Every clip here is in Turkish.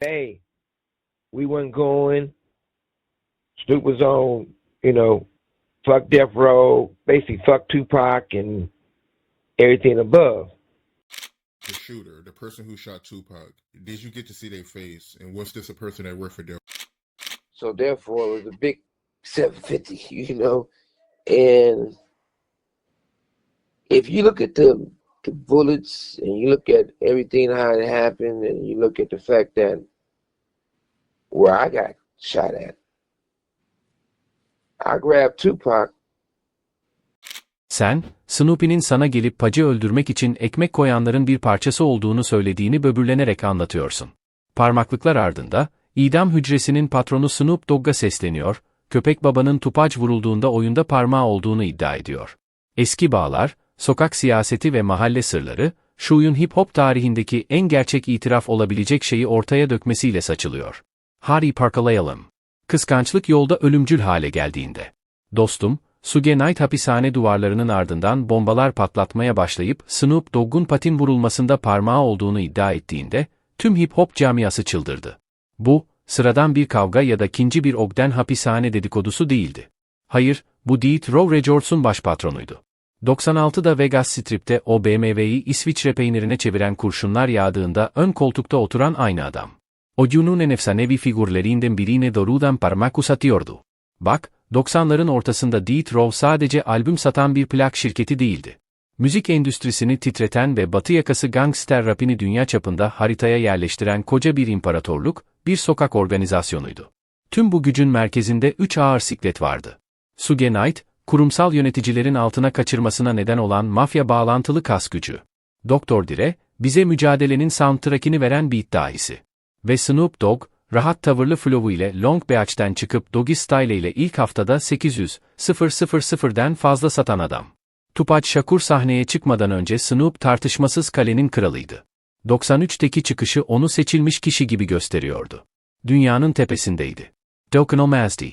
hey, we weren't going. Snoop was on, you know, fuck Death Row, basically fuck Tupac and everything above. the shooter, the person who shot Tupac, did you get to see their face? And was this a person that worked for Del? So therefore, it was a big 750, you know. And if you look at the the bullets and you look at everything how it happened, and you look at the fact that where I got shot at, I grabbed Tupac Sen, Snoopy'nin sana gelip Pacı öldürmek için ekmek koyanların bir parçası olduğunu söylediğini böbürlenerek anlatıyorsun. Parmaklıklar ardında, idam hücresinin patronu Snoop Dogg'a sesleniyor, köpek babanın Tupac vurulduğunda oyunda parmağı olduğunu iddia ediyor. Eski bağlar, sokak siyaseti ve mahalle sırları, şuyun hip hop tarihindeki en gerçek itiraf olabilecek şeyi ortaya dökmesiyle saçılıyor. Hadi parkalayalım. Kıskançlık yolda ölümcül hale geldiğinde. Dostum, Suge Knight hapishane duvarlarının ardından bombalar patlatmaya başlayıp Snoop Dogg'un patin vurulmasında parmağı olduğunu iddia ettiğinde, tüm hip hop camiası çıldırdı. Bu, sıradan bir kavga ya da ikinci bir Ogden hapishane dedikodusu değildi. Hayır, bu Death Row Resorts'un başpatronuydu. 96'da Vegas Strip'te o BMW'yi İsviçre peynirine çeviren kurşunlar yağdığında ön koltukta oturan aynı adam. O günün en efsanevi figürlerinden birine doğrudan parmak uzatıyordu. Bak, 90'ların ortasında Death Row sadece albüm satan bir plak şirketi değildi. Müzik endüstrisini titreten ve batı yakası gangster rapini dünya çapında haritaya yerleştiren koca bir imparatorluk, bir sokak organizasyonuydu. Tüm bu gücün merkezinde üç ağır siklet vardı. Suge Knight, kurumsal yöneticilerin altına kaçırmasına neden olan mafya bağlantılı kas gücü. Doktor Dre, bize mücadelenin soundtrack'ini veren beat dahisi. Ve Snoop Dogg, rahat tavırlı flowu ile Long Beach'ten çıkıp Doggy Style ile ilk haftada 800, 000'den fazla satan adam. Tupac Shakur sahneye çıkmadan önce Snoop tartışmasız kalenin kralıydı. 93'teki çıkışı onu seçilmiş kişi gibi gösteriyordu. Dünyanın tepesindeydi. Dokunulmazdı.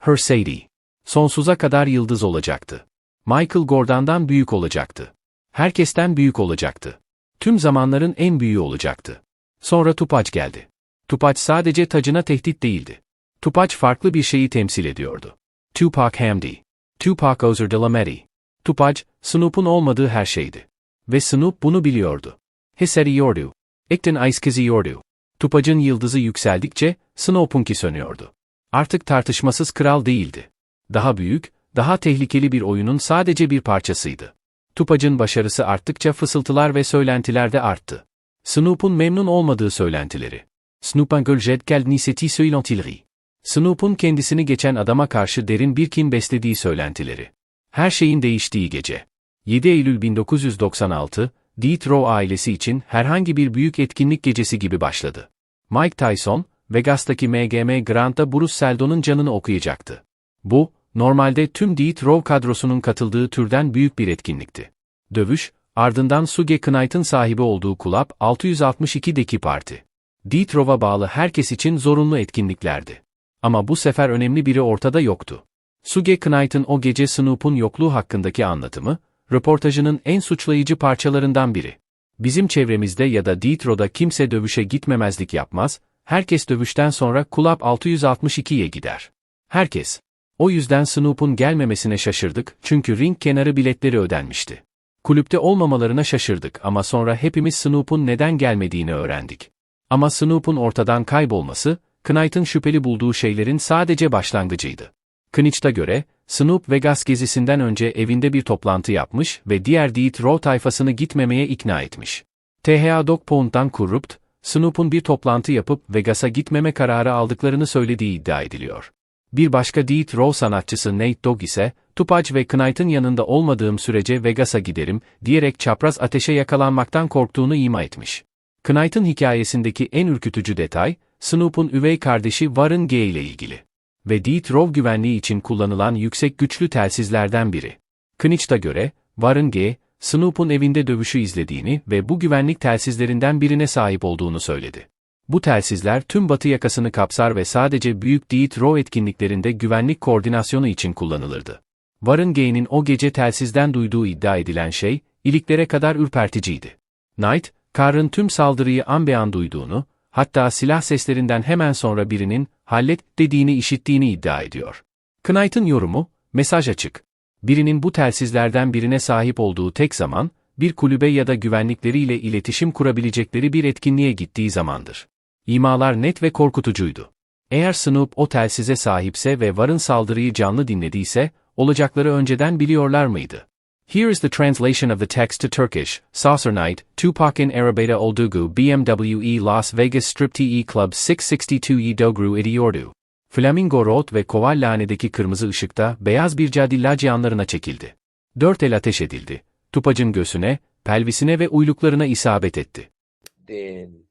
Her Sadie. Sonsuza kadar yıldız olacaktı. Michael Gordon'dan büyük olacaktı. Herkesten büyük olacaktı. Tüm zamanların en büyüğü olacaktı. Sonra Tupac geldi. Tupac sadece tacına tehdit değildi. Tupac farklı bir şeyi temsil ediyordu. Tupac Hamdi. Tupac Ozer Delametti. Tupac, Snoop'un olmadığı her şeydi. Ve Snoop bunu biliyordu. Hissediyordu. Ekten ice kızıyordu. Tupac'ın yıldızı yükseldikçe, Snoop'unki sönüyordu. Artık tartışmasız kral değildi. Daha büyük, daha tehlikeli bir oyunun sadece bir parçasıydı. Tupac'ın başarısı arttıkça fısıltılar ve söylentiler de arttı. Snoop'un memnun olmadığı söylentileri. Snoop'un göljet quel niseti söylentileri. Snoop'un kendisini geçen adama karşı derin bir kin beslediği söylentileri. Her şeyin değiştiği gece. 7 Eylül 1996, Death Row ailesi için herhangi bir büyük etkinlik gecesi gibi başladı. Mike Tyson, Vegas'taki MGM Grand'da Bruce Seldon'un canını okuyacaktı. Bu, normalde tüm Death Row kadrosunun katıldığı türden büyük bir etkinlikti. Dövüş, ardından Suge Knight'ın sahibi olduğu Club 662'deki parti. Death Row'a bağlı herkes için zorunlu etkinliklerdi. Ama bu sefer önemli biri ortada yoktu. Suge Knight'ın o gece Snoop'un yokluğu hakkındaki anlatımı, röportajının en suçlayıcı parçalarından biri. Bizim çevremizde ya da Death Row'da kimse dövüşe gitmemezlik yapmaz, herkes dövüşten sonra Club 662'ye gider. Herkes. O yüzden Snoop'un gelmemesine şaşırdık çünkü ring kenarı biletleri ödenmişti. Kulüpte olmamalarına şaşırdık ama sonra hepimiz Snoop'un neden gelmediğini öğrendik. Ama Snoop'un ortadan kaybolması, Knight'ın şüpheli bulduğu şeylerin sadece başlangıcıydı. Knight'a göre, Snoop Vegas gezisinden önce evinde bir toplantı yapmış ve diğer Death Row tayfasını gitmemeye ikna etmiş. THA Dog Pound'dan Corrupt, Snoop'un bir toplantı yapıp Vegas'a gitmeme kararı aldıklarını söylediği iddia ediliyor. Bir başka Death Row sanatçısı Nate Dogg ise, Tupac ve Knight'ın yanında olmadığım sürece Vegas'a giderim, diyerek çapraz ateşe yakalanmaktan korktuğunu ima etmiş. Knight'ın hikayesindeki en ürkütücü detay, Snoop'un üvey kardeşi Warren Gay ile ilgili. Ve Death Row güvenliği için kullanılan yüksek güçlü telsizlerden biri. Knight'a göre, Warren Gay, Snoop'un evinde dövüşü izlediğini ve bu güvenlik telsizlerinden birine sahip olduğunu söyledi. Bu telsizler tüm batı yakasını kapsar ve sadece büyük Death Row etkinliklerinde güvenlik koordinasyonu için kullanılırdı. Warren Gay'nin o gece telsizden duyduğu iddia edilen şey, iliklere kadar ürperticiydi. Knight, Carr'ın tüm saldırıyı an be an duyduğunu, hatta silah seslerinden hemen sonra birinin hallet dediğini işittiğini iddia ediyor. Knight'ın yorumu, mesaj açık. Birinin bu telsizlerden birine sahip olduğu tek zaman, bir kulübe ya da güvenlikleriyle iletişim kurabilecekleri bir etkinliğe gittiği zamandır. İmalar net ve korkutucuydu. Eğer Snoop o telsize sahipse ve Varın saldırıyı canlı dinlediyse, olacakları önceden biliyorlar mıydı? Here is the translation of the text to Turkish. Saucer Night, Tupac in Arabada Oldugu BMWE Las Vegas Strip TE Club 662 Dogru Ediyordu. Flamingo Road ve Kovallane'deki kırmızı ışıkta beyaz bir cadillacı yanlarına çekildi. Dört el ateş edildi. Tupacın göğsüne, pelvisine ve uyluklarına isabet etti. Then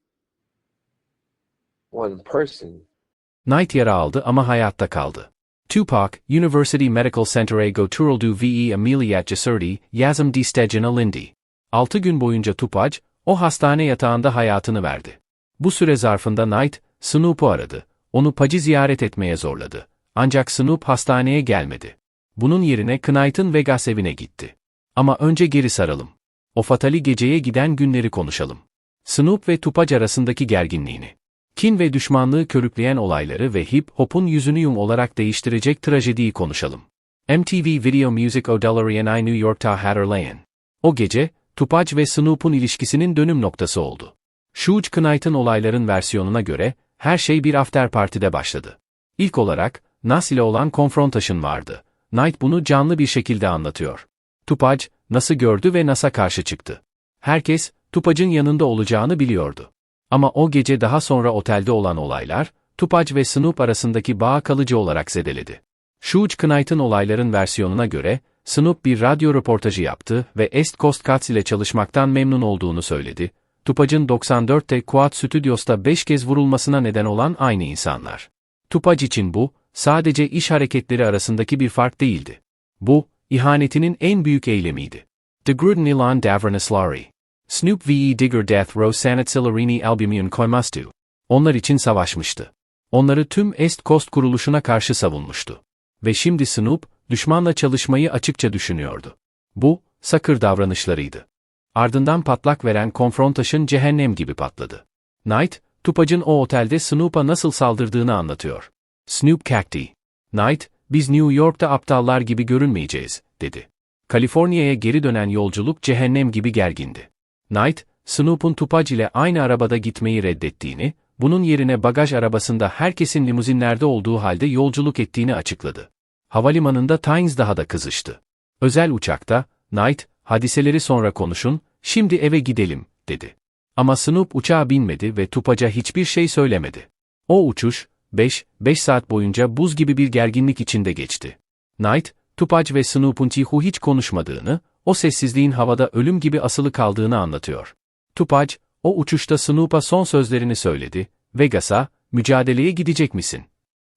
Knight yara aldı ama hayatta kaldı. Tupac, University Medical Center'e götürüldü ve ameliyat cesurdi, yazım distecin alindi. Altı gün boyunca Tupac, o hastane yatağında hayatını verdi. Bu süre zarfında Knight, Snoop'u aradı. Onu Pac'ı ziyaret etmeye zorladı. Ancak Snoop hastaneye gelmedi. Bunun yerine Knight'ın Vegas evine gitti. Ama önce geri saralım. O fatali geceye giden günleri konuşalım. Snoop ve Tupac arasındaki gerginliğini. Kin ve düşmanlığı körükleyen olayları ve hip hop'un yüzünü yum olarak değiştirecek trajediyi konuşalım. MTV Video Music O'Dellary and I New York'ta Hatterlayan. O gece, Tupac ve Snoop'un ilişkisinin dönüm noktası oldu. Suge Knight'ın olayların versiyonuna göre, her şey bir after partide başladı. İlk olarak, Nas ile olan confrontation vardı. Knight bunu canlı bir şekilde anlatıyor. Tupac, Nas'ı gördü ve Nas'a karşı çıktı. Herkes, Tupac'ın yanında olacağını biliyordu. Ama o gece daha sonra otelde olan olaylar, Tupac ve Snoop arasındaki bağı kalıcı olarak zedeledi. Suge Knight'ın olayların versiyonuna göre, Snoop bir radyo röportajı yaptı ve East Coast Cuts ile çalışmaktan memnun olduğunu söyledi. Tupac'ın 94'te Quad Studios'ta 5 kez vurulmasına neden olan aynı insanlar. Tupac için bu, sadece iş hareketleri arasındaki bir fark değildi. Bu, ihanetinin en büyük eylemiydi. The Gruden ilan davranışları. Snoop V.E. Digger Death Row Sanatçılarını albümün koymastu. Onlar için savaşmıştı. Onları tüm East Coast kuruluşuna karşı savunmuştu. Ve şimdi Snoop, düşmanla çalışmayı açıkça düşünüyordu. Bu, sakır davranışlarıydı. Ardından patlak veren Confrontation cehennem gibi patladı. Knight, Tupac'ın o otelde Snoop'a nasıl saldırdığını anlatıyor. Snoop Cacti. Knight, biz New York'ta aptallar gibi görünmeyeceğiz, dedi. Kaliforniya'ya geri dönen yolculuk cehennem gibi gergindi. Knight, Snoop'un Tupac ile aynı arabada gitmeyi reddettiğini, bunun yerine bagaj arabasında herkesin limuzinlerde olduğu halde yolculuk ettiğini açıkladı. Havalimanında Tynes daha da kızıştı. Özel uçakta, Knight, hadiseleri sonra konuşun, şimdi eve gidelim, dedi. Ama Snoop uçağa binmedi ve Tupac'a hiçbir şey söylemedi. O uçuş, 5, 5 saat boyunca buz gibi bir gerginlik içinde geçti. Knight, Tupac ve Snoop'un Tihu hiç konuşmadığını, o sessizliğin havada ölüm gibi asılı kaldığını anlatıyor. Tupac, o uçuşta Snoop'a son sözlerini söyledi, Vegas'a, mücadeleye gidecek misin?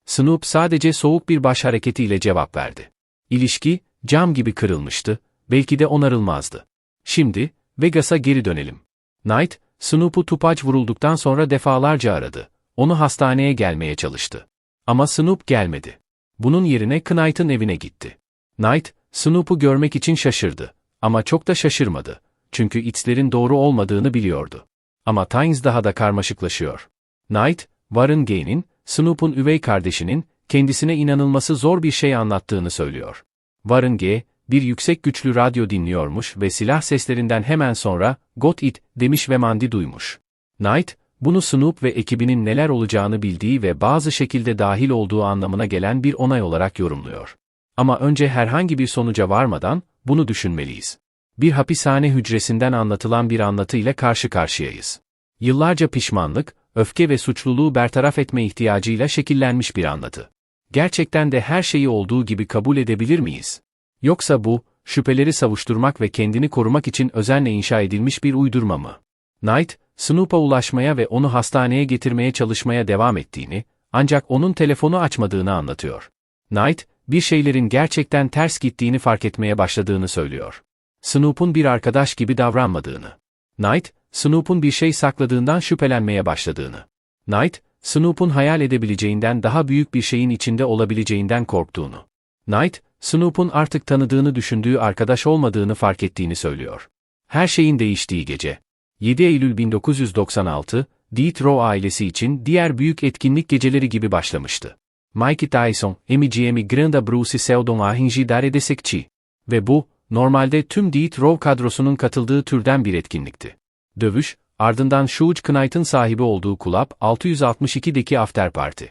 Snoop sadece soğuk bir baş hareketiyle cevap verdi. İlişki, cam gibi kırılmıştı, belki de onarılmazdı. Şimdi, Vegas'a geri dönelim. Knight, Snoop'u Tupac vurulduktan sonra defalarca aradı. Onu hastaneye gelmeye çalıştı. Ama Snoop gelmedi. Bunun yerine Knight'ın evine gitti. Knight, Snoop'u görmek için şaşırdı. Ama çok da şaşırmadı. Çünkü içlerin doğru olmadığını biliyordu. Ama Tynes daha da karmaşıklaşıyor. Knight, Warren Gay'nin, Snoop'un üvey kardeşinin, kendisine inanılması zor bir şey anlattığını söylüyor. Warren Gay, bir yüksek güçlü radyo dinliyormuş ve silah seslerinden hemen sonra, Got It, demiş ve mandi duymuş. Knight, bunu Snoop ve ekibinin neler olacağını bildiği ve bazı şekilde dahil olduğu anlamına gelen bir onay olarak yorumluyor. Ama önce herhangi bir sonuca varmadan, bunu düşünmeliyiz. Bir hapishane hücresinden anlatılan bir anlatı ile karşı karşıyayız. Yıllarca pişmanlık, öfke ve suçluluğu bertaraf etme ihtiyacıyla şekillenmiş bir anlatı. Gerçekten de her şeyi olduğu gibi kabul edebilir miyiz? Yoksa bu, şüpheleri savuşturmak ve kendini korumak için özenle inşa edilmiş bir uydurma mı? Knight, Snoop'a ulaşmaya ve onu hastaneye getirmeye çalışmaya devam ettiğini, ancak onun telefonu açmadığını anlatıyor. Knight, bir şeylerin gerçekten ters gittiğini fark etmeye başladığını söylüyor. Snoop'un bir arkadaş gibi davranmadığını. Knight, Snoop'un bir şey sakladığından şüphelenmeye başladığını. Knight, Snoop'un hayal edebileceğinden daha büyük bir şeyin içinde olabileceğinden korktuğunu. Knight, Snoop'un artık tanıdığını düşündüğü arkadaş olmadığını fark ettiğini söylüyor. Her şeyin değiştiği gece. 7 Eylül 1996, Death Row ailesi için diğer büyük etkinlik geceleri gibi başlamıştı. Mike Tyson, MGM Granda Bruce Seldon Ahinji Daredesekçi. Ve bu, normalde tüm Death Row kadrosunun katıldığı türden bir etkinlikti. Dövüş, ardından Shuj Knight'ın sahibi olduğu Club 662'deki After Party.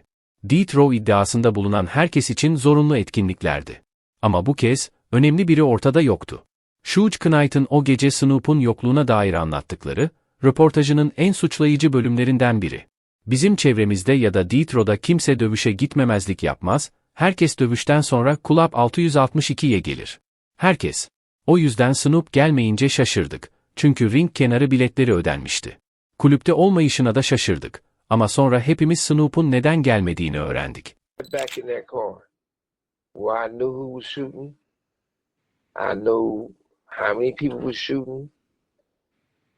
Death Row iddiasında bulunan herkes için zorunlu etkinliklerdi. Ama bu kez, önemli biri ortada yoktu. Shuj Knight'ın o gece Snoop'un yokluğuna dair anlattıkları, röportajının en suçlayıcı bölümlerinden biri. Bizim çevremizde ya da Detroit'da kimse dövüşe gitmemezlik yapmaz, herkes dövüşten sonra Club 662'ye gelir. Herkes. O yüzden Snoop gelmeyince şaşırdık. Çünkü ring kenarı biletleri ödenmişti. Kulüpte olmayışına da şaşırdık. Ama sonra hepimiz Snoop'un neden gelmediğini öğrendik. back in that car. Where I knew who was shooting. I knew how many people was shooting.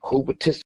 Who participated.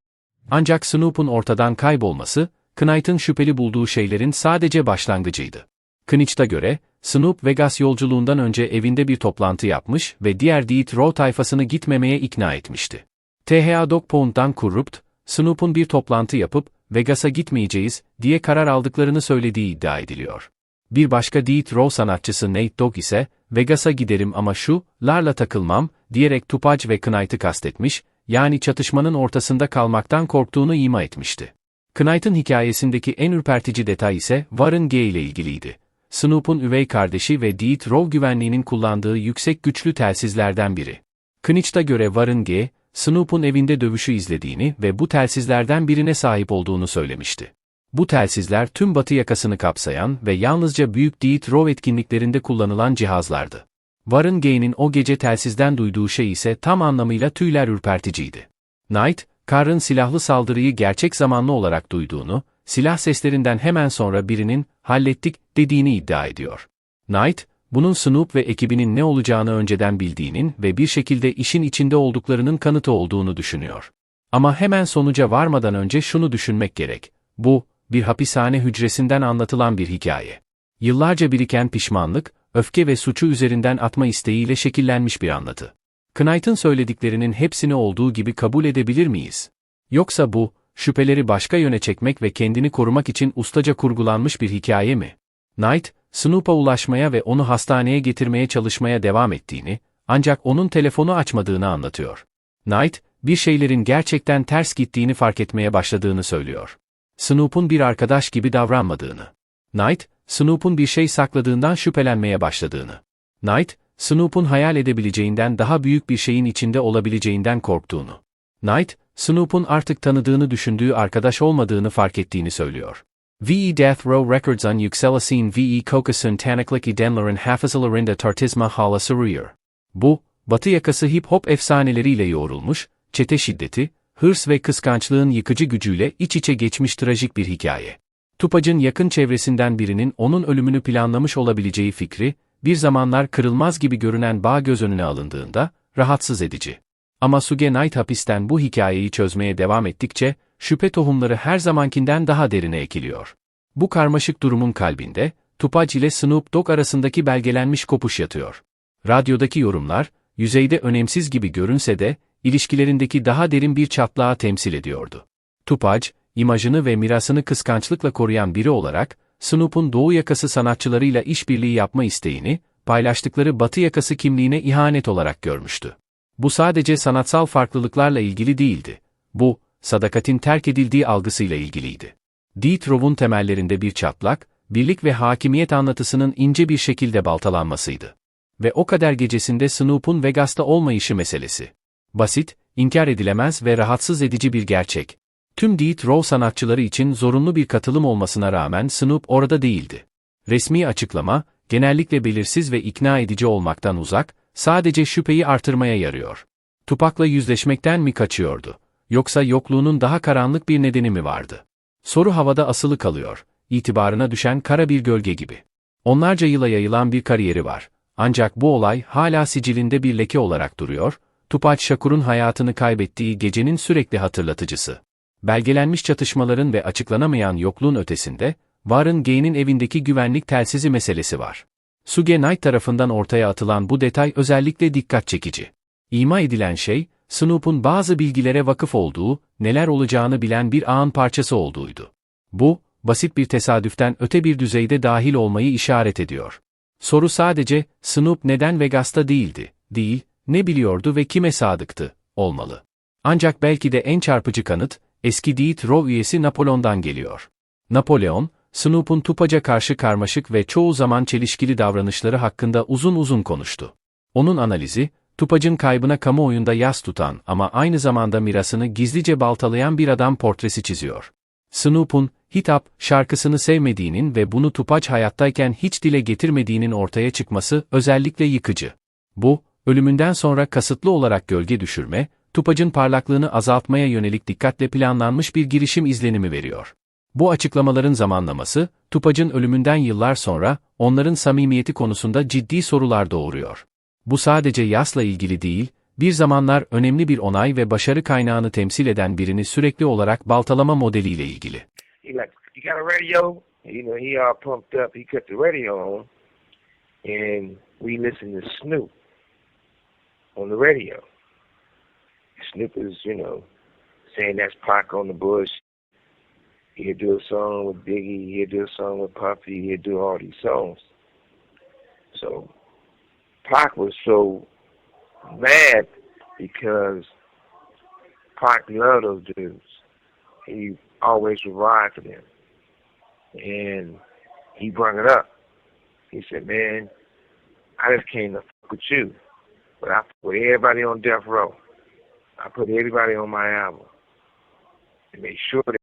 Ancak Snoop'un ortadan kaybolması, Knight'ın şüpheli bulduğu şeylerin sadece başlangıcıydı. Knight'a göre, Snoop Vegas yolculuğundan önce evinde bir toplantı yapmış ve diğer Death Row tayfasını gitmemeye ikna etmişti. THA Dog Pound'dan Corrupt, Snoop'un bir toplantı yapıp, Vegas'a gitmeyeceğiz diye karar aldıklarını söylediği iddia ediliyor. Bir başka Death Row sanatçısı Nate Dogg ise, Vegas'a giderim ama şu, larla takılmam, diyerek Tupac ve Knight'ı kastetmiş, yani çatışmanın ortasında kalmaktan korktuğunu ima etmişti. Knight'ın hikayesindeki en ürpertici detay ise Warren G ile ilgiliydi. Snoop'un üvey kardeşi ve Death Row güvenliğinin kullandığı yüksek güçlü telsizlerden biri. Knight'a göre Warren G, Snoop'un evinde dövüşü izlediğini ve bu telsizlerden birine sahip olduğunu söylemişti. Bu telsizler tüm batı yakasını kapsayan ve yalnızca büyük Death Row etkinliklerinde kullanılan cihazlardı. Warren Gay'nin o gece telsizden duyduğu şey ise tam anlamıyla tüyler ürperticiydi. Knight, Carr'ın silahlı saldırıyı gerçek zamanlı olarak duyduğunu, silah seslerinden hemen sonra birinin, hallettik, dediğini iddia ediyor. Knight, bunun Snoop ve ekibinin ne olacağını önceden bildiğinin ve bir şekilde işin içinde olduklarının kanıtı olduğunu düşünüyor. Ama hemen sonuca varmadan önce şunu düşünmek gerek. Bu, bir hapishane hücresinden anlatılan bir hikaye. Yıllarca biriken pişmanlık, öfke ve suçu üzerinden atma isteğiyle şekillenmiş bir anlatı. Knight'ın söylediklerinin hepsini olduğu gibi kabul edebilir miyiz? Yoksa bu, şüpheleri başka yöne çekmek ve kendini korumak için ustaca kurgulanmış bir hikaye mi? Knight, Snoop'a ulaşmaya ve onu hastaneye getirmeye çalışmaya devam ettiğini, ancak onun telefonu açmadığını anlatıyor. Knight, bir şeylerin gerçekten ters gittiğini fark etmeye başladığını söylüyor. Snoop'un bir arkadaş gibi davranmadığını. Knight, Snoop'un bir şey sakladığından şüphelenmeye başladığını. Knight, Snoop'un hayal edebileceğinden daha büyük bir şeyin içinde olabileceğinden korktuğunu. Knight, Snoop'un artık tanıdığını düşündüğü arkadaş olmadığını fark ettiğini söylüyor. VE Death Row Records on Yükselasin VE Kokasun Tanıklık Denlerin Hafızalarında Tartışma Hala Sürüyor. Bu, Batı yakası hip hop efsaneleriyle yoğrulmuş, çete şiddeti, hırs ve kıskançlığın yıkıcı gücüyle iç içe geçmiş trajik bir hikaye. Tupac'ın yakın çevresinden birinin onun ölümünü planlamış olabileceği fikri, bir zamanlar kırılmaz gibi görünen bağ göz önüne alındığında, rahatsız edici. Ama Suge Knight hapisten bu hikayeyi çözmeye devam ettikçe, şüphe tohumları her zamankinden daha derine ekiliyor. Bu karmaşık durumun kalbinde, Tupac ile Snoop Dogg arasındaki belgelenmiş kopuş yatıyor. Radyodaki yorumlar, yüzeyde önemsiz gibi görünse de, ilişkilerindeki daha derin bir çatlağı temsil ediyordu. Tupac, imajını ve mirasını kıskançlıkla koruyan biri olarak, Snoop'un Doğu yakası sanatçılarıyla işbirliği yapma isteğini, paylaştıkları Batı yakası kimliğine ihanet olarak görmüştü. Bu sadece sanatsal farklılıklarla ilgili değildi. Bu, sadakatin terk edildiği algısıyla ilgiliydi. Death Row'un temellerinde bir çatlak, birlik ve hakimiyet anlatısının ince bir şekilde baltalanmasıydı. Ve o kader gecesinde Snoop'un Vegas'ta olmayışı meselesi. Basit, inkar edilemez ve rahatsız edici bir gerçek. Tüm Death Row sanatçıları için zorunlu bir katılım olmasına rağmen Snoop orada değildi. Resmi açıklama, genellikle belirsiz ve ikna edici olmaktan uzak, sadece şüpheyi artırmaya yarıyor. Tupak'la yüzleşmekten mi kaçıyordu? Yoksa yokluğunun daha karanlık bir nedeni mi vardı? Soru havada asılı kalıyor, itibarına düşen kara bir gölge gibi. Onlarca yıla yayılan bir kariyeri var. Ancak bu olay hala sicilinde bir leke olarak duruyor, Tupac Shakur'un hayatını kaybettiği gecenin sürekli hatırlatıcısı. Belgelenmiş çatışmaların ve açıklanamayan yokluğun ötesinde, Warren Gay'nin evindeki güvenlik telsizi meselesi var. Suge Knight tarafından ortaya atılan bu detay özellikle dikkat çekici. İma edilen şey, Snoop'un bazı bilgilere vakıf olduğu, neler olacağını bilen bir ağın parçası olduğuydu. Bu, basit bir tesadüften öte bir düzeyde dahil olmayı işaret ediyor. Soru sadece, Snoop neden Vegas'ta değildi, değil, ne biliyordu ve kime sadıktı, olmalı. Ancak belki de en çarpıcı kanıt, eski Death Row üyesi Napoleon'dan geliyor. Napolyon, Snoop'un Tupac'a karşı karmaşık ve çoğu zaman çelişkili davranışları hakkında uzun uzun konuştu. Onun analizi, Tupac'ın kaybına kamuoyunda yas tutan ama aynı zamanda mirasını gizlice baltalayan bir adam portresi çiziyor. Snoop'un, Hit Up şarkısını sevmediğinin ve bunu Tupac hayattayken hiç dile getirmediğinin ortaya çıkması özellikle yıkıcı. Bu, ölümünden sonra kasıtlı olarak gölge düşürme, Tupac'ın parlaklığını azaltmaya yönelik dikkatle planlanmış bir girişim izlenimi veriyor. Bu açıklamaların zamanlaması, Tupac'ın ölümünden yıllar sonra, onların samimiyeti konusunda ciddi sorular doğuruyor. Bu sadece yasla ilgili değil, bir zamanlar önemli bir onay ve başarı kaynağını temsil eden birini sürekli olarak baltalama modeliyle ilgili. On the radio. Snoop you know, saying that's Pac on the bush. He'll do a song with Biggie. He'll do a song with Puffy. He'll do all these songs. So Pac was so mad because Pac loved those dudes. He always would ride for them. And he brought it up. He said, man, I just came to fuck with you. But I fuck with everybody on death row. I put everybody on my album. And made sure that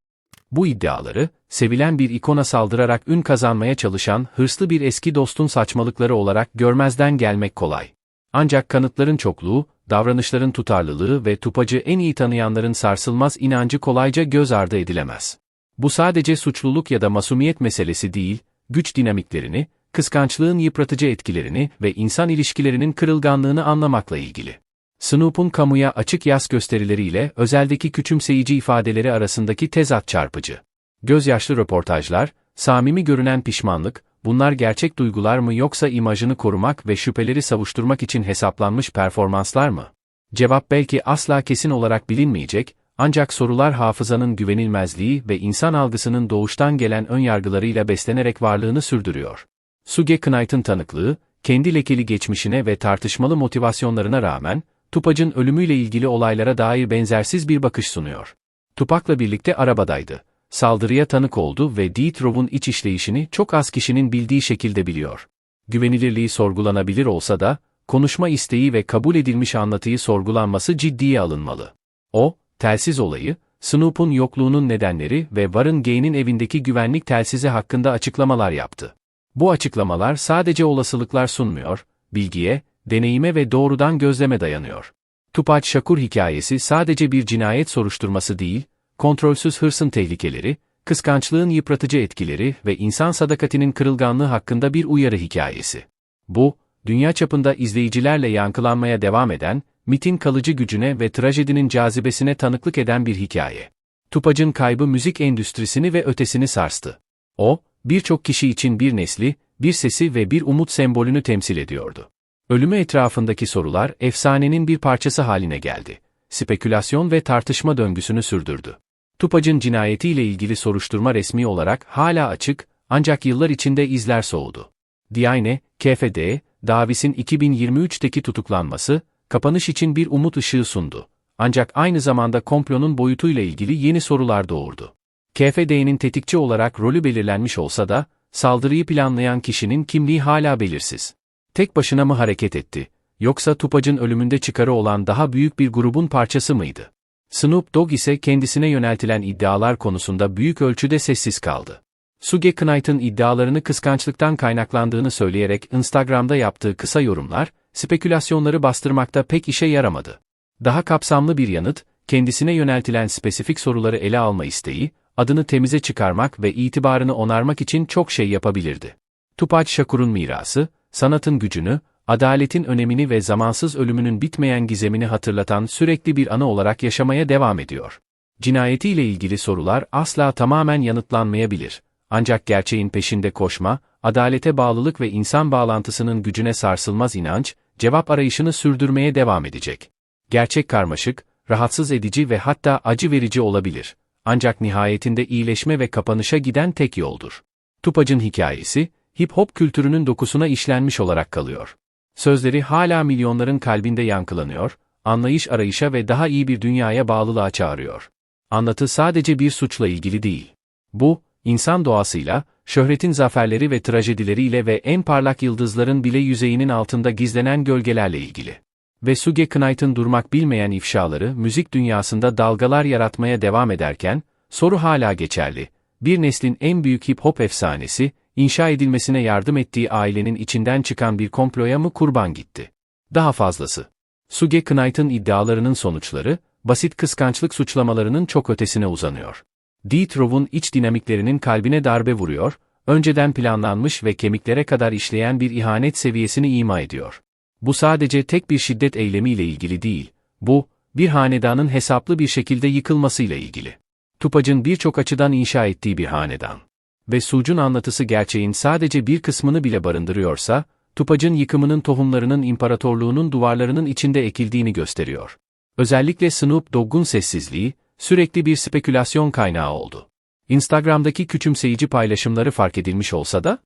Bu iddiaları, sevilen bir ikona saldırarak ün kazanmaya çalışan hırslı bir eski dostun saçmalıkları olarak görmezden gelmek kolay. Ancak kanıtların çokluğu, davranışların tutarlılığı ve Tupac'ı en iyi tanıyanların sarsılmaz inancı kolayca göz ardı edilemez. Bu sadece suçluluk ya da masumiyet meselesi değil, güç dinamiklerini, kıskançlığın yıpratıcı etkilerini ve insan ilişkilerinin kırılganlığını anlamakla ilgili. Snoop'un kamuya açık yas gösterileriyle özeldeki küçümseyici ifadeleri arasındaki tezat çarpıcı. Gözyaşlı röportajlar, samimi görünen pişmanlık, bunlar gerçek duygular mı yoksa imajını korumak ve şüpheleri savuşturmak için hesaplanmış performanslar mı? Cevap belki asla kesin olarak bilinmeyecek, ancak sorular hafızanın güvenilmezliği ve insan algısının doğuştan gelen önyargılarıyla beslenerek varlığını sürdürüyor. Suge Knight'ın tanıklığı, kendi lekeli geçmişine ve tartışmalı motivasyonlarına rağmen, Tupac'ın ölümüyle ilgili olaylara dair benzersiz bir bakış sunuyor. Tupac'la birlikte arabadaydı. Saldırıya tanık oldu ve Death Row'un iç işleyişini çok az kişinin bildiği şekilde biliyor. Güvenilirliği sorgulanabilir olsa da, konuşma isteği ve kabul edilmiş anlatıyı sorgulanması ciddiye alınmalı. O, telsiz olayı, Snoop'un yokluğunun nedenleri ve Warren Gay'nin evindeki güvenlik telsizi hakkında açıklamalar yaptı. Bu açıklamalar sadece olasılıklar sunmuyor, bilgiye, deneyime ve doğrudan gözleme dayanıyor. Tupac Shakur hikayesi sadece bir cinayet soruşturması değil, kontrolsüz hırsın tehlikeleri, kıskançlığın yıpratıcı etkileri ve insan sadakatinin kırılganlığı hakkında bir uyarı hikayesi. Bu, dünya çapında izleyicilerle yankılanmaya devam eden, mitin kalıcı gücüne ve trajedinin cazibesine tanıklık eden bir hikaye. Tupac'ın kaybı müzik endüstrisini ve ötesini sarstı. O, birçok kişi için bir nesli, bir sesi ve bir umut sembolünü temsil ediyordu. Ölümü etrafındaki sorular efsanenin bir parçası haline geldi. Spekülasyon ve tartışma döngüsünü sürdürdü. Tupac'ın cinayetiyle ilgili soruşturma resmi olarak hala açık, ancak yıllar içinde izler soğudu. Diane, KFD, Davis'in 2023'teki tutuklanması, kapanış için bir umut ışığı sundu. Ancak aynı zamanda komplonun boyutuyla ilgili yeni sorular doğurdu. KFD'nin tetikçi olarak rolü belirlenmiş olsa da, saldırıyı planlayan kişinin kimliği hala belirsiz. Tek başına mı hareket etti, yoksa Tupac'ın ölümünde çıkarı olan daha büyük bir grubun parçası mıydı? Snoop Dogg ise kendisine yöneltilen iddialar konusunda büyük ölçüde sessiz kaldı. Suge Knight'ın iddialarını kıskançlıktan kaynaklandığını söyleyerek Instagram'da yaptığı kısa yorumlar, spekülasyonları bastırmakta pek işe yaramadı. Daha kapsamlı bir yanıt, kendisine yöneltilen spesifik soruları ele alma isteği, adını temize çıkarmak ve itibarını onarmak için çok şey yapabilirdi. Tupac Shakur'un mirası, sanatın gücünü, adaletin önemini ve zamansız ölümünün bitmeyen gizemini hatırlatan sürekli bir anı olarak yaşamaya devam ediyor. Cinayetiyle ilgili sorular asla tamamen yanıtlanmayabilir. Ancak gerçeğin peşinde koşma, adalete bağlılık ve insan bağlantısının gücüne sarsılmaz inanç, cevap arayışını sürdürmeye devam edecek. Gerçek karmaşık, rahatsız edici ve hatta acı verici olabilir. Ancak nihayetinde iyileşme ve kapanışa giden tek yoldur. Tupac'ın hikayesi, hip-hop kültürünün dokusuna işlenmiş olarak kalıyor. Sözleri hala milyonların kalbinde yankılanıyor, anlayış arayışa ve daha iyi bir dünyaya bağlılığa çağırıyor. Anlatı sadece bir suçla ilgili değil. Bu, insan doğasıyla, şöhretin zaferleri ve trajedileriyle ve en parlak yıldızların bile yüzeyinin altında gizlenen gölgelerle ilgili. Ve Suge Knight'ın durmak bilmeyen ifşaları müzik dünyasında dalgalar yaratmaya devam ederken, soru hala geçerli. Bir neslin en büyük hip hop efsanesi, inşa edilmesine yardım ettiği ailenin içinden çıkan bir komploya mı kurban gitti? Daha fazlası. Suge Knight'ın iddialarının sonuçları, basit kıskançlık suçlamalarının çok ötesine uzanıyor. Death iç dinamiklerinin kalbine darbe vuruyor, önceden planlanmış ve kemiklere kadar işleyen bir ihanet seviyesini ima ediyor. Bu sadece tek bir şiddet eylemiyle ilgili değil, bu, bir hanedanın hesaplı bir şekilde yıkılmasıyla ilgili. Tupac'ın birçok açıdan inşa ettiği bir hanedan. Ve Suc'un anlatısı gerçeğin sadece bir kısmını bile barındırıyorsa, Tupac'ın yıkımının tohumlarının imparatorluğunun duvarlarının içinde ekildiğini gösteriyor. Özellikle Snoop Dogg'un sessizliği, sürekli bir spekülasyon kaynağı oldu. Instagram'daki küçümseyici paylaşımları fark edilmiş olsa da,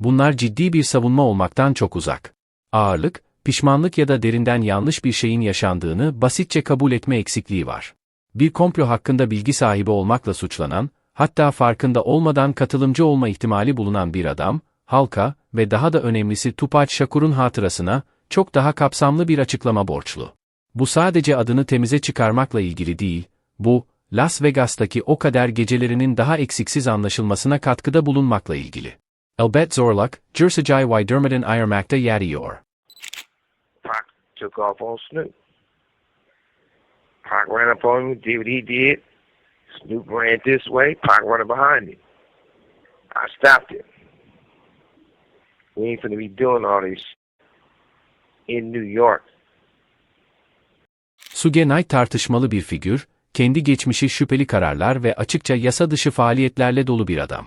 bunlar ciddi bir savunma olmaktan çok uzak. Ağırlık, pişmanlık ya da derinden yanlış bir şeyin yaşandığını basitçe kabul etme eksikliği var. Bir komplo hakkında bilgi sahibi olmakla suçlanan, hatta farkında olmadan katılımcı olma ihtimali bulunan bir adam, halka ve daha da önemlisi Tupac Shakur'un hatırasına çok daha kapsamlı bir açıklama borçlu. Bu sadece adını temize çıkarmakla ilgili değil, bu, Las Vegas'taki o kader gecelerinin daha eksiksiz anlaşılmasına katkıda bulunmakla ilgili. Elbet zorluk, Jersey Wydermid'in ayırmakta yer yiyor. Pac took off on Snoop. Pac ran up on him, did what he did. Snoop ran this way, Pac running behind him. I stopped him. We ain't finna be doing all this in New York. Suge Knight tartışmalı bir figür, kendi geçmişi şüpheli kararlar ve açıkça yasa dışı faaliyetlerle dolu bir adam.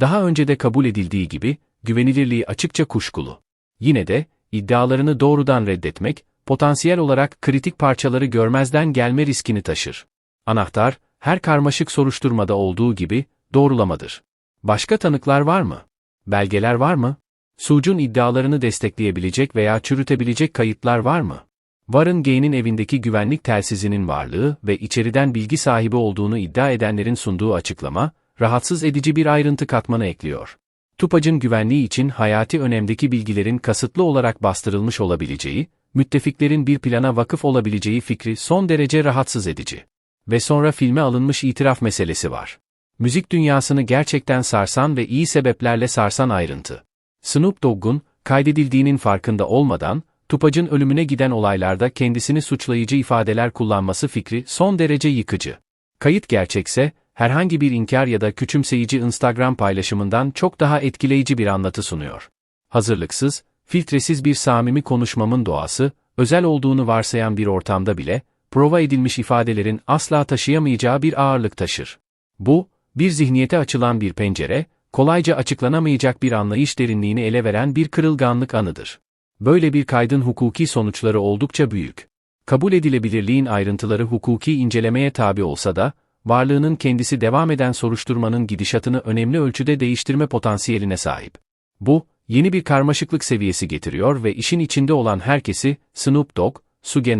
Daha önce de kabul edildiği gibi, güvenilirliği açıkça kuşkulu. Yine de, iddialarını doğrudan reddetmek, potansiyel olarak kritik parçaları görmezden gelme riskini taşır. Anahtar, her karmaşık soruşturmada olduğu gibi, doğrulamadır. Başka tanıklar var mı? Belgeler var mı? Suc'un iddialarını destekleyebilecek veya çürütebilecek kayıtlar var mı? Warren Gay'nin evindeki güvenlik telsizinin varlığı ve içeriden bilgi sahibi olduğunu iddia edenlerin sunduğu açıklama, rahatsız edici bir ayrıntı katmanı ekliyor. Tupac'ın güvenliği için hayati önemdeki bilgilerin kasıtlı olarak bastırılmış olabileceği, müttefiklerin bir plana vakıf olabileceği fikri son derece rahatsız edici. Ve sonra filme alınmış itiraf meselesi var. Müzik dünyasını gerçekten sarsan ve iyi sebeplerle sarsan ayrıntı. Snoop Dogg'un, kaydedildiğinin farkında olmadan, Tupac'ın ölümüne giden olaylarda kendisini suçlayıcı ifadeler kullanması fikri son derece yıkıcı. Kayıt gerçekse, herhangi bir inkar ya da küçümseyici Instagram paylaşımından çok daha etkileyici bir anlatı sunuyor. Hazırlıksız, filtresiz bir samimi konuşmamın doğası, özel olduğunu varsayan bir ortamda bile, prova edilmiş ifadelerin asla taşıyamayacağı bir ağırlık taşır. Bu, bir zihniyete açılan bir pencere, kolayca açıklanamayacak bir anlayış derinliğini ele veren bir kırılganlık anıdır. Böyle bir kaydın hukuki sonuçları oldukça büyük. Kabul edilebilirliğin ayrıntıları hukuki incelemeye tabi olsa da, varlığının kendisi devam eden soruşturmanın gidişatını önemli ölçüde değiştirme potansiyeline sahip. Bu, yeni bir karmaşıklık seviyesi getiriyor ve işin içinde olan herkesi, Snoop Dogg, Suge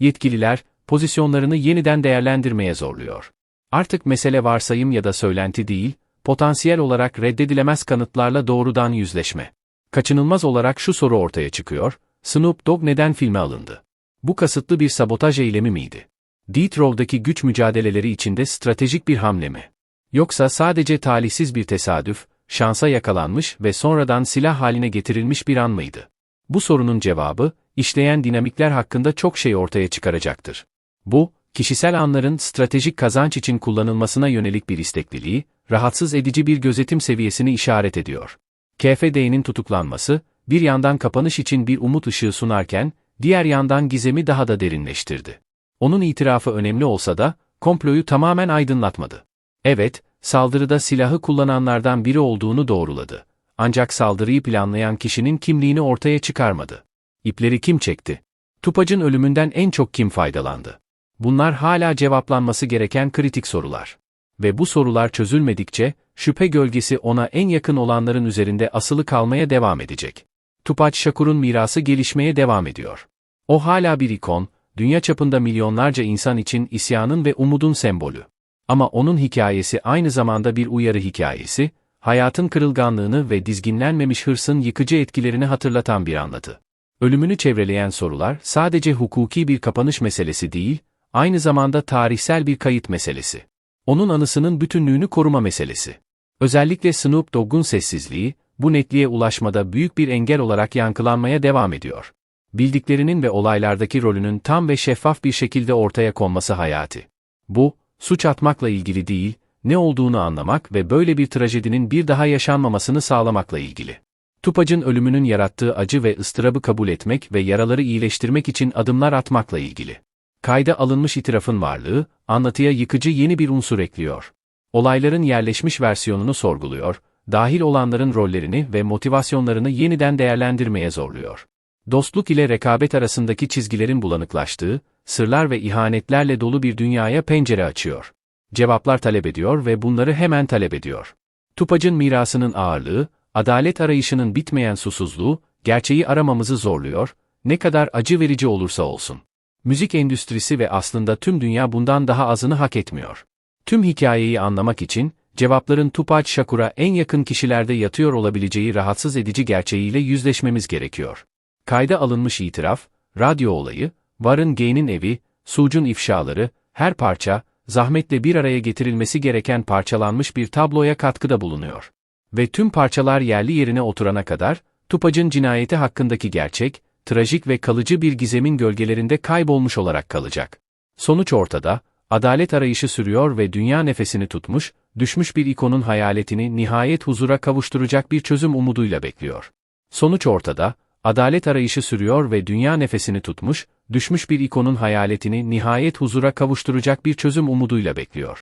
yetkililer, pozisyonlarını yeniden değerlendirmeye zorluyor. Artık mesele varsayım ya da söylenti değil, potansiyel olarak reddedilemez kanıtlarla doğrudan yüzleşme. Kaçınılmaz olarak şu soru ortaya çıkıyor, Snoop Dogg neden filme alındı? Bu kasıtlı bir sabotaj eylemi miydi? Detroit'daki güç mücadeleleri içinde stratejik bir hamle mi? Yoksa sadece talihsiz bir tesadüf, şansa yakalanmış ve sonradan silah haline getirilmiş bir an mıydı? Bu sorunun cevabı, işleyen dinamikler hakkında çok şey ortaya çıkaracaktır. Bu, kişisel anların stratejik kazanç için kullanılmasına yönelik bir istekliliği, rahatsız edici bir gözetim seviyesini işaret ediyor. KFD'nin tutuklanması, bir yandan kapanış için bir umut ışığı sunarken, diğer yandan gizemi daha da derinleştirdi. Onun itirafı önemli olsa da, komployu tamamen aydınlatmadı. Evet, saldırıda silahı kullananlardan biri olduğunu doğruladı. Ancak saldırıyı planlayan kişinin kimliğini ortaya çıkarmadı. İpleri kim çekti? Tupac'ın ölümünden en çok kim faydalandı? Bunlar hala cevaplanması gereken kritik sorular. Ve bu sorular çözülmedikçe, şüphe gölgesi ona en yakın olanların üzerinde asılı kalmaya devam edecek. Tupac Shakur'un mirası gelişmeye devam ediyor. O hala bir ikon, dünya çapında milyonlarca insan için isyanın ve umudun sembolü. Ama onun hikayesi aynı zamanda bir uyarı hikayesi, hayatın kırılganlığını ve dizginlenmemiş hırsın yıkıcı etkilerini hatırlatan bir anlatı. Ölümünü çevreleyen sorular sadece hukuki bir kapanış meselesi değil, aynı zamanda tarihsel bir kayıt meselesi. Onun anısının bütünlüğünü koruma meselesi. Özellikle Snoop Dogg'un sessizliği, bu netliğe ulaşmada büyük bir engel olarak yankılanmaya devam ediyor. Bildiklerinin ve olaylardaki rolünün tam ve şeffaf bir şekilde ortaya konması hayati. Bu, suç atmakla ilgili değil, ne olduğunu anlamak ve böyle bir trajedinin bir daha yaşanmamasını sağlamakla ilgili. Tupac'ın ölümünün yarattığı acı ve ıstırabı kabul etmek ve yaraları iyileştirmek için adımlar atmakla ilgili. Kayda alınmış itirafın varlığı, anlatıya yıkıcı yeni bir unsur ekliyor. Olayların yerleşmiş versiyonunu sorguluyor, dahil olanların rollerini ve motivasyonlarını yeniden değerlendirmeye zorluyor. Dostluk ile rekabet arasındaki çizgilerin bulanıklaştığı, sırlar ve ihanetlerle dolu bir dünyaya pencere açıyor. Cevaplar talep ediyor ve bunları hemen talep ediyor. Tupac'ın mirasının ağırlığı, adalet arayışının bitmeyen susuzluğu, gerçeği aramamızı zorluyor, ne kadar acı verici olursa olsun. Müzik endüstrisi ve aslında tüm dünya bundan daha azını hak etmiyor. Tüm hikayeyi anlamak için, cevapların Tupac Shakur'a en yakın kişilerde yatıyor olabileceği rahatsız edici gerçeğiyle yüzleşmemiz gerekiyor. Kayda alınmış itiraf, radyo olayı, Warren Gay'nin evi, sucun ifşaları, her parça, zahmetle bir araya getirilmesi gereken parçalanmış bir tabloya katkıda bulunuyor. Ve tüm parçalar yerli yerine oturana kadar, Tupac'ın cinayeti hakkındaki gerçek, trajik ve kalıcı bir gizemin gölgelerinde kaybolmuş olarak kalacak. Sonuç ortada, adalet arayışı sürüyor ve dünya nefesini tutmuş, düşmüş bir ikonun hayaletini nihayet huzura kavuşturacak bir çözüm umuduyla bekliyor. Sonuç ortada, adalet arayışı sürüyor ve dünya nefesini tutmuş, düşmüş bir ikonun hayaletini nihayet huzura kavuşturacak bir çözüm umuduyla bekliyor.